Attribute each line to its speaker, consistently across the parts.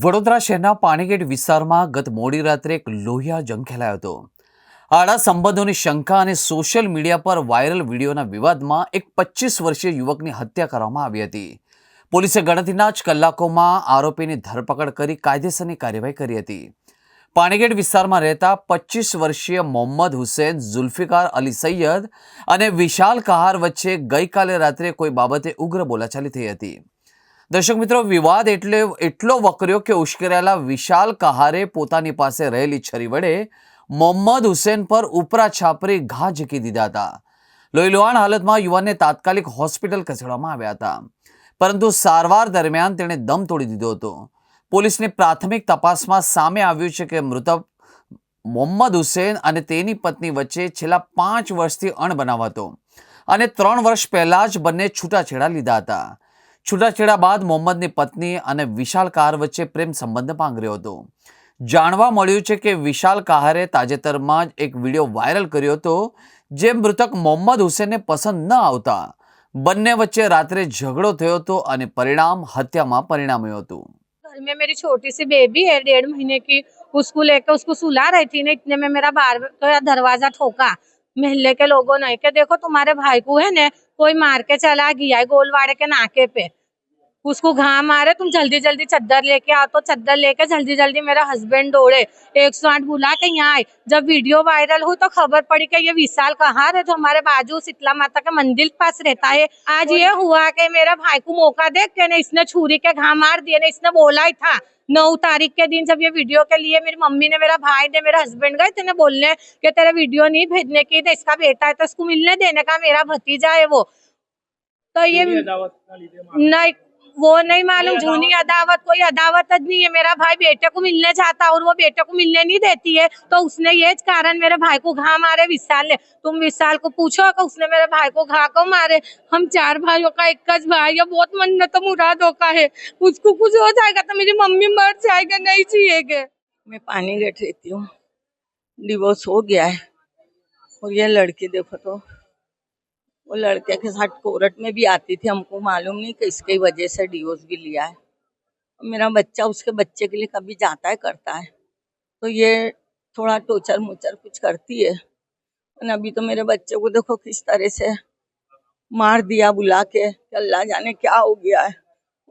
Speaker 1: વડોદરા શહેરના પાણીગેટ વિસ્તારમાં ગત મોડી રાત્રે એક લોહિયા જંગ ખેલાયો હતો. આડા સંબંધોની શંકા અને સોશિયલ મીડિયા પર વાયરલ વિડીયોના વિવાદમાં એક પચીસ વર્ષીય યુવકની હત્યા કરવામાં આવી હતી. પોલીસે ગણતરીના જ કલાકોમાં આરોપીની ધરપકડ કરી કાયદેસરની કાર્યવાહી કરી હતી. પાણીગેટ વિસ્તારમાં રહેતા પચીસ વર્ષીય મોહમ્મદ હુસેન, ઝુલ્ફિકાર અલી સૈયદ અને વિશાલ કહાર વચ્ચે ગઈકાલે રાત્રે કોઈ બાબતે ઉગ્ર બોલાચાલી થઈ હતી. દર્શક મિત્રો, વિવાદ એટલે એટલો વકર્યો કે ઉશ્કેરાયેલા વિશાલ કહારે પોતાની પાસે રહેલી છરી વડે મોહમ્મદ હુસેન પર ઉપરા છાપરી ઘા ઝીકી દીધા હતા. લોહીલુહાણ હાલતમાં યુવાનને તાત્કાલિક હોસ્પિટલ ખસેડવામાં આવ્યા હતા. પરંતુ સારવાર દરમિયાન તેણે દમ તોડી દીધો હતો. પોલીસની પ્રાથમિક તપાસમાં સામે આવ્યું છે કે મૃતક મોહમ્મદ હુસેન અને તેની પત્ની વચ્ચે છેલ્લા પાંચ વર્ષથી અણબનાવ હતો અને ત્રણ વર્ષ પહેલાં જ બંને છૂટાછેડા લીધા હતા. છૂટાછેડા બાદ મોહમ્મદની પત્ની અને વિશાલ કાર વચ્ચે પ્રેમ સંબંધ પાંગર્યો હતો જાણવા મળ્યું છે કે વિશાલ કહારે તાજેતરમાં જ એક વિડીયો વાયરલ કર્યો હતો જે મૃતક મોહમ્મદ હુસેનને પસંદ ન આવતા બંને વચ્ચે રાત્રે ઝઘડો થયો હતો અને પરિણામ હત્યામાં પરિણામ્યું હતું
Speaker 2: घर में मेरी छोटी सी बेबी है डेढ़ महीने की उसको लेकर उसको सुला रही थी ना इतने में मेरा बाहर का दरवाजा ठोका मोहल्ले के लोगों ने कि देखो तुम्हारे भाई को है ने कोई मार के चला गया है गोलवाड़े के नाके पे उसको घा मारे तुम जल्दी जल्दी चद्दर लेके आओ तो चद्दर लेके जल्दी जल्दी मेरा हस्बैंड दौड़े। एक सौ आठ बुला के यहाँ आए। जब वीडियो वायरल हुई तो खबर पड़ी कि ये विशाल कहाँ है जो हमारे बाजू शीतला माता के मंदिर पास रहता है। आज ये हुआ कि मेरे भाई को मौका देख के ने इसने छुरी के घा मार दिए ने इसने बोला ही था। नौ तारीख के दिन जब ये वीडियो के लिए मेरी मम्मी ने मेरा भाई ने मेरा हस्बैंड गए थे बोलने कि तेरा वीडियो नहीं भेजने की तो इसका बेटा है तो इसको मिलने देने का मेरा भतीजा है वो। तो ये नहीं वो नहीं मालूम जूनी अदावत कोई अदावत नहीं है। मेरा भाई बेटे को मिलने जाता और वो बेटे को मिलने नहीं देती है। तो उसने ये कारण मेरे भाई को घा मारे विशाल ने। तुम विशाल को पूछो कि उसने मेरे भाई को घा को मारे। हम चार भाइयों का एक भाई है बहुत मन्नत मुरादों का है। उसको कुछ हो जाएगा तो मेरी मम्मी मर जाएगा नहीं जिएगा।
Speaker 3: मैं पानी गेट रहती हूँ। डिवोर्स हो गया है। और ये लड़की देखो तो वो लड़के के साथ कोर्ट में भी आती थी हमको मालूम नहीं कि इसकी वजह से डिवोर्स भी लिया है और मेरा बच्चा उसके बच्चे के लिए कभी जाता है करता है तो ये थोड़ा टोचर मोचर कुछ करती है और अभी तो मेरे बच्चे को देखो किस तरह से मार दिया बुला के कि अल्लाह जाने क्या हो गया है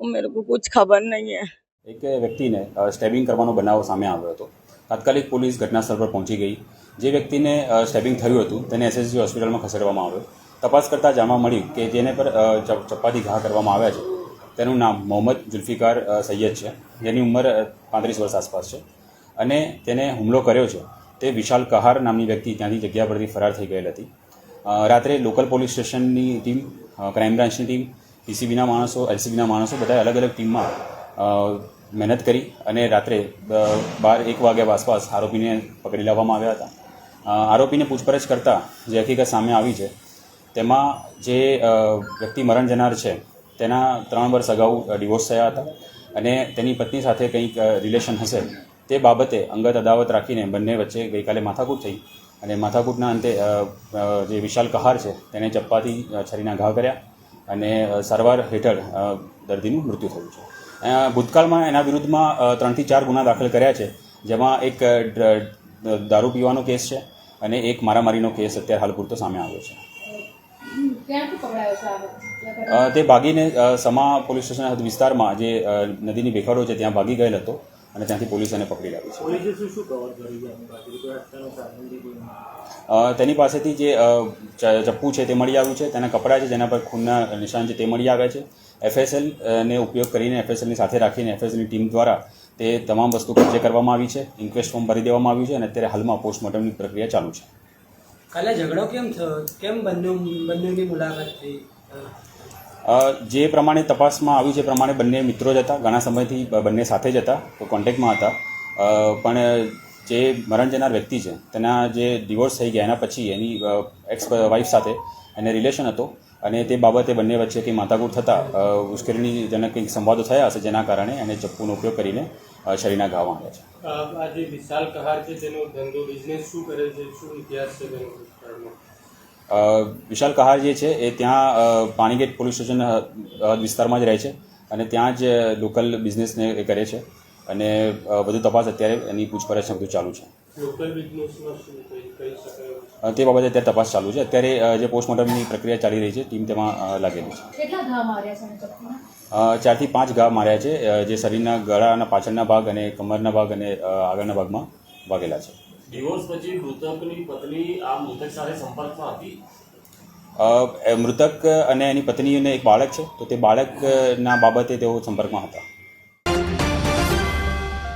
Speaker 3: वो मेरे को कुछ खबर नहीं है
Speaker 4: એક વ્યક્તિને અ, સ્ટેબિંગ કરવાનો બનાવ સામે આવ્યો હતો તાત્કાલિક પોલીસ ઘટના સ્થળ પર પહોંચી ગઈ જે વ્યક્તિને અ, સ્ટેબિંગ થયું હતું તેને એસએસજી હોસ્પિટલમાં ખસેડવામાં આવ્યો તપાસ કરતાં જાણવા મળ્યું કે જેને પર ચપ્પાથી ઘા કરવામાં આવ્યા છે. તેનું નામ મોહમ્મદ જુલ્ફિકાર સૈયદ છે. જેની ઉંમર પાંત્રીસ વર્ષ આસપાસ છે. અને તેને હુમલો કર્યો છે. તે વિશાલ કહાર નામની વ્યક્તિ ત્યાંથી જગ્યા પરથી ફરાર થઈ ગયેલ હતી. રાત્રે લોકલ પોલીસ સ્ટેશનની ટીમ ક્રાઇમ બ્રાન્ચની ટીમ, પીસીબીના માણસો, એલસીબીના માણસો બધા અલગ અલગ ટીમમાં મહેનત કરી અને રાત્રે બાર, એક વાગ્યા આસપાસ આરોપીને પકડી લાવવામાં આવ્યા હતા. આરોપીને પૂછપરછ કરતાં જે હકીકત સામે આવી છે તેમાં જે વ્યક્તિ મરણ જનાર છે, તેના ત્રણ વર્ષ અગાઉ ડિવોર્સ થયા હતા. અને તેની પત્ની સાથે કંઈક રિલેશન હશે. તે બાબતે અંગત અદાવત રાખીને બંને વચ્ચે ગઈકાલે માથાકૂટ થઈ. અને માથાકૂટના અંતે જે વિશાલ કહાર છે, તેને ચપ્પાથી છરીના ઘા કર્યા અને સારવાર હેઠળ દર્દીનું મૃત્યુ થયું છે. ભૂતકાળમાં એના વિરુદ્ધમાં ત્રણથી ચાર ગુના દાખલ કર્યા છે. જેમાં એક દારૂ પીવાનો કેસ છે અને એક મારામારીનો કેસ અત્યારે હાલ પૂરતો સામે આવ્યો છે. તે ભાગીને સમા પોલીસ સ્ટેશન વિસ્તારમાં જે નદીની ભેખાડો છે ત્યાં ભાગી ગયેલ હતો અને ત્યાંથી પોલીસ એને પકડી લાવી છે. તેની પાસેથી જે ચપ્પુ છે તે મળી આવ્યું છે. તેના કપડાં છે જેના પર ખૂનના નિશાન છે તે મળી આવ્યા છે. એફએસએલ ને ઉપયોગ કરીને એફએસએલની સાથે રાખીને એફએસએલની ટીમ દ્વારા તે તમામ વસ્તુ કબજે કરવામાં આવી છે. ઇન્ક્વેસ્ટ ફોર્મ ભરી દેવામાં આવ્યું છે અને અત્યારે હાલમાં પોસ્ટમોર્ટમની પ્રક્રિયા ચાલુ છે.
Speaker 5: કાલે ઝઘડો કેમ થયો? કેમ બંને બંનેની મુલાકાત થઈ?
Speaker 4: જે પ્રમાણે તપાસમાં આવ્યું છે પ્રમાણે બંને મિત્રો જ હતા, ઘણા સમયથી બંને સાથે જ હતા કોન્ટેક્ટમાં હતા. પણ જે મરણ જનાર વ્યક્તિ છે, તેના જે ડિવોર્સ થઈ ગયા, એના પછી એની એક્સ વાઇફ સાથે એને રિલેશન હતો. અને તે બાબતે બંને વચ્ચે કંઈ માથાકૂટ થતાં ઉશ્કેરણીજનક કંઈક સંવાદો થયા હશે જેના કારણે એને ચપ્પુનો ઉપયોગ કરીને શરીરના ઘાવ વાળ્યા છે.
Speaker 6: આ જે વિશાલ કહાર છે તેનો ધંધો બિઝનેસ શું કરે છે? શું ઇતિહાસ છે તેનો
Speaker 4: વિશાલ કહાર જે છે એ ત્યાં પાણીગેટ પોલીસ સ્ટેશન હદ વિસ્તારમાં જ રહે છે અને ત્યાં જ લોકલ બિઝનેસને એ કરે છે અને બધું વધુ તપાસ અત્યારે એની પૂછપરછ બધું ચાલુ છે. તે બાબતે અત્યારે તપાસ ચાલુ છે. અત્યારે જે પોસ્ટમોર્ટમની પ્રક્રિયા ચાલી રહી છે ટીમ તેમાં લાગેલી છે. ચારથી પાંચ ઘા માર્યા છે જે શરીરના ગળાના પાછળના ભાગ અને કમરના ભાગ અને આગળના ભાગમાં વાગેલા છે.
Speaker 7: ડિવોર્સ પછી મૃતકની પત્ની આ મૃતક સાથે સંપર્કમાં હતી?
Speaker 4: મૃતક અને એની પત્નીને એક બાળક છે તો તે બાળકના બાબતે તેઓ સંપર્કમાં હતા.